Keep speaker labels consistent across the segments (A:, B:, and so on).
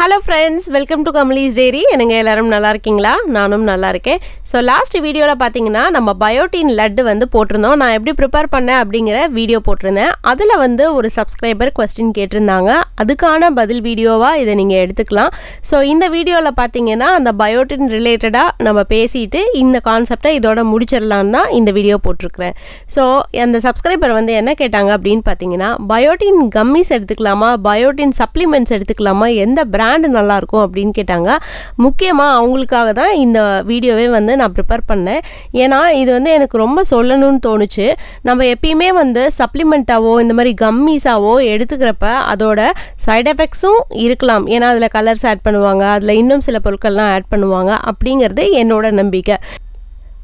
A: Hello friends welcome to Kamali's diary எனக்கு எல்லோரும் நல்லா இருக்கீங்களா? நானும் நல்லா இருக்கேன். ஸோ லாஸ்ட் வீடியோவில் பார்த்தீங்கன்னா நம்ம பயோட்டின் லட்டு வந்து போட்டிருந்தோம். நான் எப்படி ப்ரிப்பேர் பண்ணேன் அப்படிங்கிற வீடியோ போட்டிருந்தேன். அதில் வந்து ஒரு சப்ஸ்கிரைபர் கொஸ்டின் கேட்டிருந்தாங்க. அதுக்கான பதில் வீடியோவாக இதை நீங்கள் எடுத்துக்கலாம். ஸோ இந்த வீடியோவில் பார்த்தீங்கன்னா அந்த பயோட்டின் ரிலேட்டடாக நம்ம பேசிட்டு இந்த கான்செப்டை இதோட முடிச்சிடலான்னு தான் இந்த வீடியோ போட்டிருக்கிறேன். ஸோ அந்த சப்ஸ்கிரைபர் வந்து என்ன கேட்டாங்க அப்படின்னு பார்த்தீங்கன்னா பயோட்டின் கம்மிஸ் எடுத்துக்கலாமா? பயோட்டின் சப்ளிமெண்ட்ஸ் எடுத்துக்கலாமா? எந்த பிராண்ட் நல்லாயிருக்கும் அப்படின்னு கேட்டாங்க. முக்கியமாக அவங்களுக்காக தான் இந்த வீடியோவே வந்து நான் ப்ரிப்பேர் பண்ணேன். ஏன்னா இது வந்து எனக்கு ரொம்ப சொல்லணும்னு தோணுச்சு. நம்ம எப்பயுமே வந்து சப்ளிமெண்ட்டாவோ இந்த மாதிரி கம்மீஸாவோ எடுத்துக்கிறப்ப அதோட சைட் எஃபெக்ட்ஸும் இருக்கலாம். ஏன்னா அதில் கலர்ஸ் ஆட் பண்ணுவாங்க அதில் இன்னும் சில பொருட்கள்லாம் ஆட் பண்ணுவாங்க அப்படிங்கிறது என்னோட நம்பிக்கை.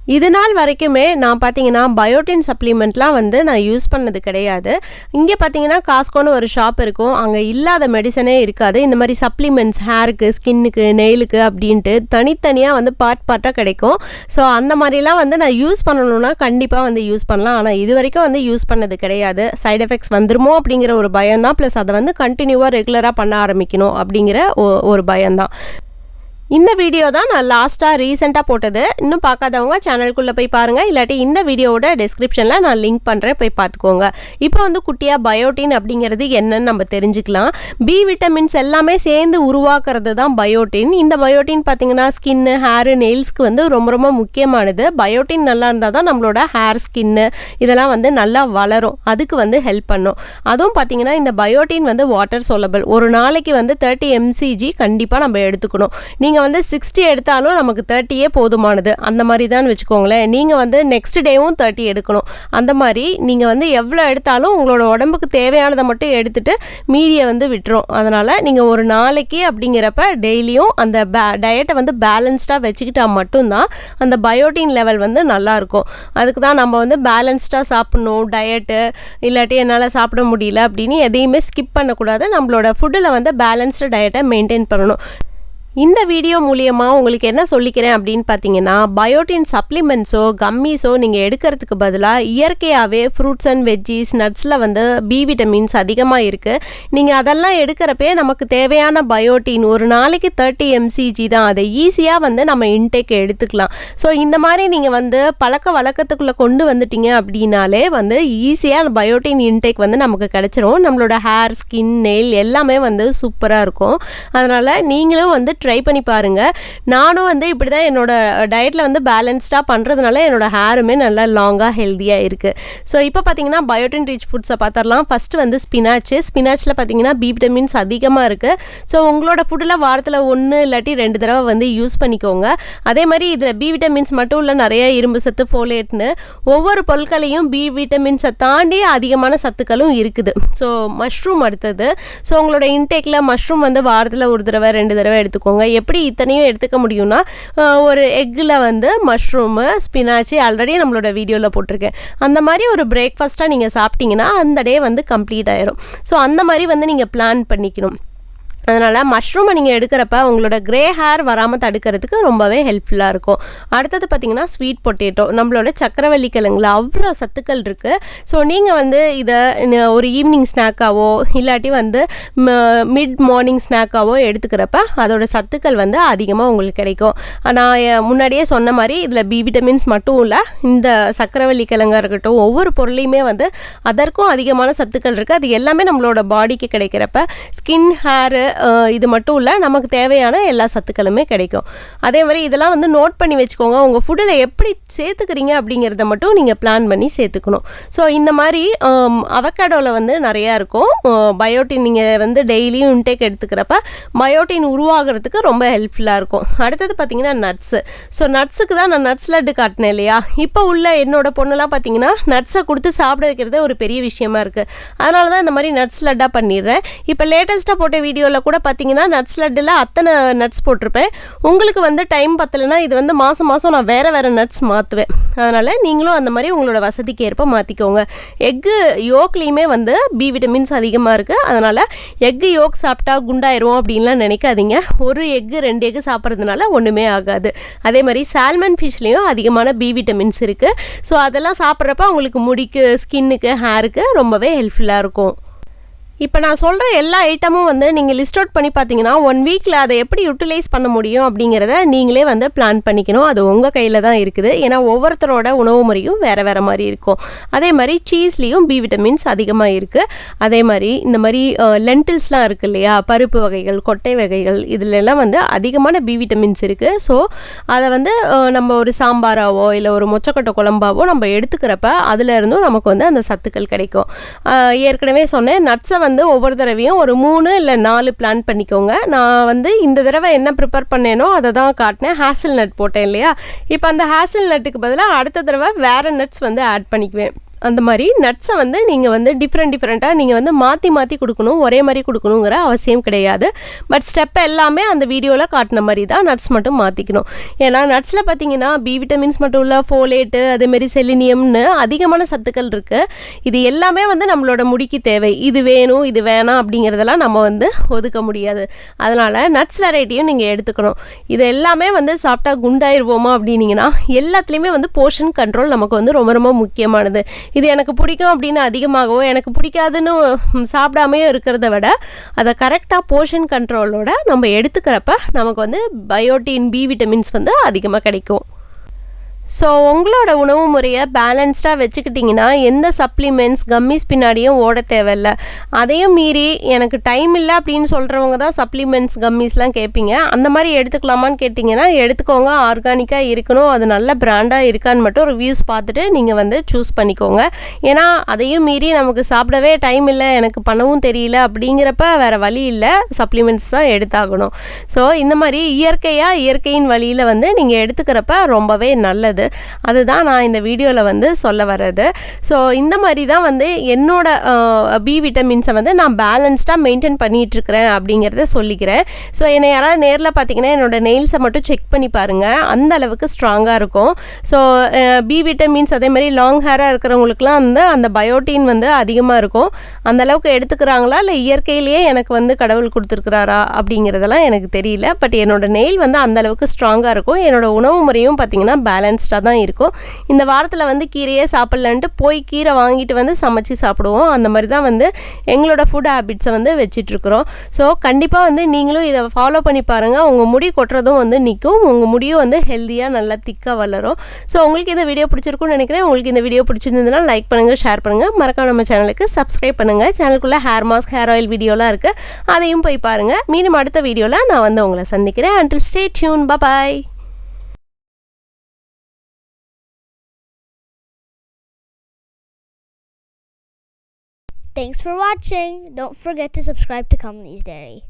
A: இது நாள் வரைக்குமே நான் பார்த்தீங்கன்னா பயோட்டின் சப்ளிமெண்ட்லாம் வந்து நான் யூஸ் பண்ணது கிடையாது. இங்கே பார்த்தீங்கன்னா காஸ்கோன்னு ஒரு ஷாப் இருக்கும். அங்கே இல்லாத மெடிசனே இருக்காது. இந்த மாதிரி சப்ளிமெண்ட்ஸ் ஹேருக்கு ஸ்கின்னுக்கு நெயிலுக்கு அப்படின்ட்டு தனித்தனியாக வந்து பார்ட் பார்ட்டாக கிடைக்கும். ஸோ அந்த மாதிரிலாம் வந்து நான் யூஸ் பண்ணணும்னா கண்டிப்பாக வந்து யூஸ் பண்ணலாம். ஆனால் இது வரைக்கும் வந்து யூஸ் பண்ணது கிடையாது. சைடு எஃபெக்ட்ஸ் வந்துருமோ அப்படிங்கிற ஒரு பயம் தான் ப்ளஸ் அதை வந்து கண்டினியூவாக ரெகுலராக பண்ண ஆரம்பிக்கணும் அப்படிங்கிற ஒ- ஒரு பயம்தான். இந்த வீடியோ தான் நான் லாஸ்ட்டாக ரீசெண்டாக போட்டது. இன்னும் பார்க்காதவங்க சேனலுக்குள்ளே போய் பாருங்கள் இல்லாட்டி இந்த வீடியோவோட டிஸ்கிரிப்ஷனில் நான் லிங்க் பண்ணுறேன் போய் பார்த்துக்கோங்க. இப்போ வந்து குட்டியாக பயோட்டின் அப்படிங்கிறது என்னன்னு நம்ம தெரிஞ்சுக்கலாம். பி விட்டமின்ஸ் எல்லாமே சேர்ந்து உருவாக்குறது தான் பயோட்டின் இந்த பயோட்டின் பார்த்திங்கன்னா ஸ்கின்னு ஹேரு நெயில்ஸ்க்கு வந்து ரொம்ப ரொம்ப முக்கியமானது. பயோட்டின் நல்லா இருந்தால் தான் நம்மளோட ஹேர் ஸ்கின்னு இதெல்லாம் வந்து நல்லா வளரும். அதுக்கு வந்து ஹெல்ப் பண்ணும். அதுவும் பார்த்திங்கன்னா இந்த பயோட்டின் வந்து வாட்டர் சோலபிள் ஒரு நாளைக்கு வந்து தேர்ட்டி எம்சிஜி கண்டிப்பாக நம்ம எடுத்துக்கணும். நீங்கள் நீங்கள் வந்து சிக்ஸ்டி எடுத்தாலும் நமக்கு தேர்ட்டியே போதுமானது. அந்த மாதிரி தான் வச்சுக்கோங்களேன். நீங்கள் வந்து நெக்ஸ்ட் டேவும் தேர்ட்டி எடுக்கணும். அந்த மாதிரி நீங்கள் வந்து எவ்வளோ எடுத்தாலும் உங்களோட உடம்புக்கு தேவையானதை மட்டும் எடுத்துட்டு மீதியை வந்து விட்டுரும். அதனால் நீங்கள் ஒரு நாளைக்கு அப்படிங்கிறப்ப டெய்லியும் அந்த பே டயட்டை வந்து பேலன்ஸ்டாக வச்சுக்கிட்டா மட்டும்தான் அந்த பயோட்டின் லெவல் வந்து நல்லா இருக்கும் அதுக்கு தான் நம்ம வந்து பேலன்ஸ்டாக சாப்பிட்ணும் டயட்டு இல்லாட்டி என்னால் சாப்பிட முடியல அப்படின்னு எதையுமே ஸ்கிப் பண்ணக்கூடாது. நம்மளோட ஃபுட்டில் வந்து பேலன்ஸ்டு டயட்டை மெயின்டைன் பண்ணணும். இந்த வீடியோ மூலியமாக உங்களுக்கு என்ன சொல்லிக்கிறேன் அப்படின்னு பார்த்தீங்கன்னா பயோட்டின் சப்ளிமெண்ட்ஸோ கம்மிஸோ நீங்கள் எடுக்கிறதுக்கு பதிலாக இயற்கையாகவே ஃப்ரூட்ஸ் அண்ட் வெஜ்ஜீஸ் நட்ஸில் வந்து பி விட்டமின்ஸ் அதிகமாக இருக்குது நீங்கள் அதெல்லாம் எடுக்கிறப்பே நமக்கு தேவையான பயோட்டின் ஒரு நாளைக்கு தேர்ட்டி எம்சிஜி தான். அதை ஈஸியாக வந்து நம்ம இன்டேக் எடுத்துக்கலாம். ஸோ இந்த மாதிரி நீங்கள் வந்து பழக்க வழக்கத்துக்குள்ளே கொண்டு வந்துட்டீங்க அப்படின்னாலே வந்து ஈஸியாக அந்த பயோட்டின் இன்டேக் வந்து நமக்கு கிடச்சிரும். நம்மளோட ஹேர் ஸ்கின் நெயில் எல்லாமே வந்து சூப்பராக இருக்கும். அதனால் நீங்களும் வந்து ட்ரை பண்ணி பாருங்கள் நானும் வந்து இப்படி தான் என்னோட டயட்டில் வந்து பேலன்ஸ்டாக பண்ணுறதுனால என்னோட ஹேருமே நல்லா லாங்காக ஹெல்த்தியாக இருக்குது ஸோ இப்போ பார்த்தீங்கன்னா பயோட்டின் ரிச் ஃபுட்ஸை பார்த்துடலாம் ஃபஸ்ட்டு வந்து ஸ்பினாச்சு ஸ்பினாச்சில் பார்த்தீங்கன்னா பி விட்டமின்ஸ் அதிகமாக இருக்குது ஸோ உங்களோட ஃபுட்டில் வாரத்தில் ஒன்று இல்லாட்டி ரெண்டு தடவை வந்து யூஸ் பண்ணிக்கோங்க. அதே மாதிரி இதில் பி விட்டமின்ஸ் மட்டும் இல்லை நிறைய இரும்பு சத்து ஃபோலேட்னு ஒவ்வொரு பொருட்களையும் பி விட்டமின்ஸை தாண்டி அதிகமான சத்துக்களும் இருக்குது. ஸோ மஷ்ரூம் அடுத்தது. ஸோ உங்களோட இன்டேக்கில் மஷ்ரூம் வந்து வாரத்தில் ஒரு தடவை ரெண்டு தடவை எடுத்துக்கோங்க. எப்படி இத்தனையும் எடுத்துக்க முடியும்னா ஒரு எக்கில் வந்து மஷ்ரூமு ஸ்பினாச்சு ஆல்ரெடி நம்மளோட வீடியோவில் போட்டிருக்கேன். அந்த மாதிரி ஒரு பிரேக்ஃபாஸ்ட்டாக நீங்கள் சாப்பிட்டீங்கன்னா அந்த டே வந்து கம்ப்ளீட் ஆயிரும். ஸோ அந்த மாதிரி வந்து நீங்கள் பிளான் பண்ணிக்கணும். அதனால் மஷ்ரூமை நீங்கள் எடுக்கிறப்ப உங்களோட க்ரே ஹேர் வராமல் தடுக்கிறதுக்கு ரொம்பவே ஹெல்ப்ஃபுல்லாக இருக்கும். அடுத்தது பார்த்தீங்கன்னா ஸ்வீட் பொட்டேட்டோ நம்மளோட சக்கரவள்ளி கிழங்குல அவ்வளோ சத்துக்கள் இருக்குது ஸோ நீங்கள் வந்து இதை ஒரு ஈவினிங் ஸ்நாக்காவோ இல்லாட்டி வந்து மிட் மார்னிங் ஸ்நாக்காவோ எடுத்துக்கிறப்ப அதோட சத்துக்கள் வந்து அதிகமாக உங்களுக்கு கிடைக்கும். நான் முன்னாடியே சொன்ன மாதிரி இதில் பி விட்டமின்ஸ் மட்டும் இல்லை இந்த சக்கரவள்ளி கிழங்காக இருக்கட்டும் ஒவ்வொரு பொருளையுமே வந்து அதற்கும் அதிகமான சத்துக்கள் இருக்குது அது எல்லாமே நம்மளோட பாடிக்கு கிடைக்கிறப்ப ஸ்கின் ஹேரு இது மட்டும் இல்லை நமக்கு தேவையான எல்லா சத்துக்களுமே கிடைக்கும். அதே மாதிரி இதெல்லாம் வந்து நோட் பண்ணி வச்சுக்கோங்க. உங்கள் ஃபுட்டில் எப்படி சேர்த்துக்கிறீங்க அப்படிங்கிறத மட்டும் நீங்கள் பிளான் பண்ணி சேர்த்துக்கணும். ஸோ இந்த மாதிரி அவக்காடோவில் வந்து நிறையா இருக்கும். பயோட்டின் நீங்கள் வந்து டெய்லியும் இன்டேக் எடுத்துக்கிறப்ப பயோட்டின் உருவாகிறதுக்கு ரொம்ப ஹெல்ப்ஃபுல்லாக இருக்கும். அடுத்தது பார்த்தீங்கன்னா நட்ஸு ஸோ நட்ஸுக்கு தான் நான் நட்ஸ் லட்டு காட்டினேன் இல்லையா? இப்போ உள்ள என்னோட பொண்ணெல்லாம் பார்த்தீங்கன்னா நட்ஸை கொடுத்து சாப்பிட வைக்கிறதே ஒரு பெரிய விஷயமா இருக்குது அதனால தான் இந்த மாதிரி நட்ஸ் லட்டாக பண்ணிடுறேன். இப்போ லேட்டஸ்ட்டாக போட்ட வீடியோவில் கூட பார்த்தீங்கன்னா நட்ஸ் லட்டில் அத்தனை நட்ஸ் போட்டிருப்பேன். உங்களுக்கு வந்து டைம் பத்தலைன்னா இது வந்து மாதம் மாதம் நான் வேறு வேறு நட்ஸ் மாற்றுவேன் அதனால் நீங்களும் அந்த மாதிரி உங்களோட வசதிக்கு ஏற்ப மாற்றிக்கோங்க எக்கு யோக்லேயுமே வந்து பி விட்டமின்ஸ் அதிகமாக இருக்குது அதனால் எக்கு யோக் சாப்பிட்டா குண்டாயிரும் அப்படின்லாம் நினைக்காதீங்க. ஒரு எக்கு ரெண்டு எக்கு சாப்பிட்றதுனால ஒன்றுமே ஆகாது. அதே மாதிரி சால்மன் ஃபிஷ்லேயும் அதிகமான பி விட்டமின்ஸ் இருக்குது ஸோ அதெல்லாம் சாப்பிட்றப்ப உங்களுக்கு முடிக்கு ஸ்கின்னுக்கு ஹேருக்கு ரொம்பவே ஹெல்ப்ஃபுல்லாக இருக்கும். இப்போ நான் சொல்கிற எல்லா ஐட்டமும் வந்து நீங்கள் லிஸ்ட் அவுட் பண்ணி பார்த்தீங்கன்னா ஒன் வீக்கில் அதை எப்படி யூட்டிலைஸ் பண்ண முடியும் அப்படிங்கிறத நீங்களே வந்து பிளான் பண்ணிக்கணும். அது உங்கள் கையில் தான் இருக்குது. ஏன்னா ஒவ்வொருத்தரோட உணவு முறையும் வேறு வேறு மாதிரி இருக்கும். அதே மாதிரி சீஸ்லேயும் பி விட்டமின்ஸ் அதிகமாக இருக்குது அதே மாதிரி இந்த மாதிரி லென்டில்ஸ்லாம் இருக்குது இல்லையா? பருப்பு வகைகள் கொட்டை வகைகள் இதிலெல்லாம் வந்து அதிகமான பி விட்டமின்ஸ் இருக்குது ஸோ அதை வந்து நம்ம ஒரு சாம்பாராவோ இல்லை ஒரு மொச்சக்கொட்டை குழம்பாவோ நம்ம எடுத்துக்கிறப்ப அதுல இருந்தும் நமக்கு வந்து அந்த சத்துக்கள் கிடைக்கும். ஏற்கனவே சொன்னேன் நட்ஸை வந்து வந்து ஒவ்வொரு தடவையும் ஒரு மூணு இல்லை நாலு பிளான் பண்ணிக்கோங்க. நான் வந்து இந்த தடவை என்ன ப்ரிப்பேர் பண்ணேனோ அதை தான் காட்டினேன். ஹேசில் நட் போட்டேன் இல்லையா? இப்போ அந்த ஹேசில் நட்டுக்கு பதிலாக அடுத்த தடவை வேறு நட்ஸ் வந்து ஆட் பண்ணிக்குவேன். அந்த மாதிரி நட்ஸை வந்து நீங்கள் வந்து டிஃப்ரெண்ட் டிஃப்ரெண்ட்டாக நீங்கள் வந்து மாற்றி மாற்றி கொடுக்கணும். ஒரே மாதிரி கொடுக்கணுங்கிற அவசியம் கிடையாது. பட் ஸ்டெப் எல்லாமே அந்த வீடியோவில் காட்டின மாதிரி தான் நட்ஸ் மட்டும் மாற்றிக்கணும் ஏன்னா நட்ஸில் பார்த்தீங்கன்னா பி விட்டமின்ஸ் மட்டும் இல்லை ஃபோலேட்டு அதேமாரி செலினியம்னு அதிகமான சத்துக்கள் இருக்குது இது எல்லாமே வந்து நம்மளோட முடிக்கு தேவை. இது வேணும் இது வேணாம் அப்படிங்கிறதெல்லாம் நம்ம வந்து ஒதுக்க முடியாது. அதனால் நட்ஸ் வெரைட்டியும் நீங்கள் எடுத்துக்கணும். இது எல்லாமே வந்து சாப்பிட்டா குண்டாயிருவோமா அப்படின்னீங்கன்னா எல்லாத்துலேயுமே வந்து போர்ஷன் கண்ட்ரோல் நமக்கு வந்து ரொம்ப ரொம்ப முக்கியமானது. இது எனக்கு பிடிக்கும் அப்படின்னு அதிகமாகவோ எனக்கு பிடிக்காதுன்னு சாப்பிடாமையோ இருக்கிறத விட அதை கரெக்டாக போர்ஷன் கண்ட்ரோலோட நம்ம எடுத்துக்கிறப்ப நமக்கு வந்து பயோட்டின் பி விட்டமின்ஸ் வந்து அதிகமாக கிடைக்கும். ஸோ உங்களோட உணவு முறையை பேலன்ஸ்டாக வச்சுக்கிட்டிங்கன்னா எந்த சப்ளிமெண்ட்ஸ் கம்மிஸ் பின்னாடியும் ஓட தேவையில்ல. அதையும் மீறி எனக்கு டைம் இல்லை அப்படின்னு சொல்கிறவங்க தான் சப்ளிமெண்ட்ஸ் கம்மிஸ்லாம் கேட்பீங்க. அந்த மாதிரி எடுத்துக்கலாமான்னு கேட்டிங்கன்னா எடுத்துக்கோங்க. ஆர்கானிக்காக இருக்கணும். அது நல்ல பிராண்டாக இருக்கான்னு மட்டும் ரிவ்யூஸ் பார்த்துட்டு நீங்கள் வந்து சூஸ் பண்ணிக்கோங்க. ஏன்னா அதையும் மீறி நமக்கு சாப்பிடவே டைம் இல்லை எனக்கு பண்ணவும் தெரியல அப்படிங்கிறப்ப வேறு வழி இல்லை. சப்ளிமெண்ட்ஸ் தான் எடுத்தாகணும். ஸோ இந்த மாதிரி இயற்கையாக இயற்கையின் வழியில் வந்து நீங்கள் எடுத்துக்கிறப்ப ரொம்பவே நல்லது. அதுதான் நான் இந்த வீடியோவில் வந்து சொல்ல வர்றது. ஸோ இந்த மாதிரி தான் வந்து என்னோட பி விட்டமின்ஸை வந்து நான் பேலன்ஸ்டாக மெயின்டைன் பண்ணிகிட்ருக்கிறேன் அப்படிங்கிறத சொல்லிக்கிறேன். ஸோ என்னை யாராவது நேரில் பார்த்தீங்கன்னா என்னோட நெயில்ஸை மட்டும் செக் பண்ணி பாருங்கள் அந்த அளவுக்கு ஸ்ட்ராங்காக இருக்கும். ஸோ பி விட்டமின்ஸ் அதே மாதிரி லாங் ஹேராக இருக்கிறவங்களுக்குலாம் வந்து அந்த பயோட்டின் வந்து அதிகமாக இருக்கும். அந்த அளவுக்கு எடுத்துக்கிறாங்களா? இல்லை இயற்கையிலேயே எனக்கு வந்து கடவுள் கொடுத்துருக்குறாரா? அப்படிங்கிறதெல்லாம் எனக்கு தெரியல. பட் என்னோட நெயில் வந்து அந்த அளவுக்கு ஸ்ட்ராங்காக இருக்கும். என்னோட உணவு முறையும் பார்த்தீங்கன்னா பேலன்ஸ்டாக தான் இருக்கும். இந்த வாரத்தில் வந்து கீரையே சாப்பிட்லன்ட்டு போய் கீரை வாங்கிட்டு வந்து சமைச்சு சாப்பிடுவோம். அந்த மாதிரி தான் வந்து எங்களோட ஃபுட் ஹேபிட்ஸை வந்து வச்சிட்ருக்குறோம். ஸோ கண்டிப்பாக வந்து நீங்களும் இதை ஃபாலோ பண்ணி பாருங்கள் உங்கள் முடி கொட்டுறதும் வந்து நிற்கும் உங்கள் முடியும் வந்து ஹெல்த்தியாக நல்லா திக்காக வளரும். ஸோ உங்களுக்கு இந்த வீடியோ பிடிச்சிருக்கும்னு நினைக்கிறேன். உங்களுக்கு இந்த வீடியோ பிடிச்சிருந்ததுன்னா லைக் பண்ணுங்கள் ஷேர் பண்ணுங்கள் மறக்காம நம்ம சேனலுக்கு சப்ஸ்கிரைப் பண்ணுங்கள் சேனலுக்குள்ளே ஹேர் மாஸ்க் ஹேர் ஆயில் வீடியோலாம் இருக்குது அதையும் போய் பாருங்கள் மீண்டும் அடுத்த வீடியோவில் நான் வந்து உங்களை சந்திக்கிறேன். Until stay tuned bye
B: Thanks for watching. Don't forget to subscribe to Comely's Dairy.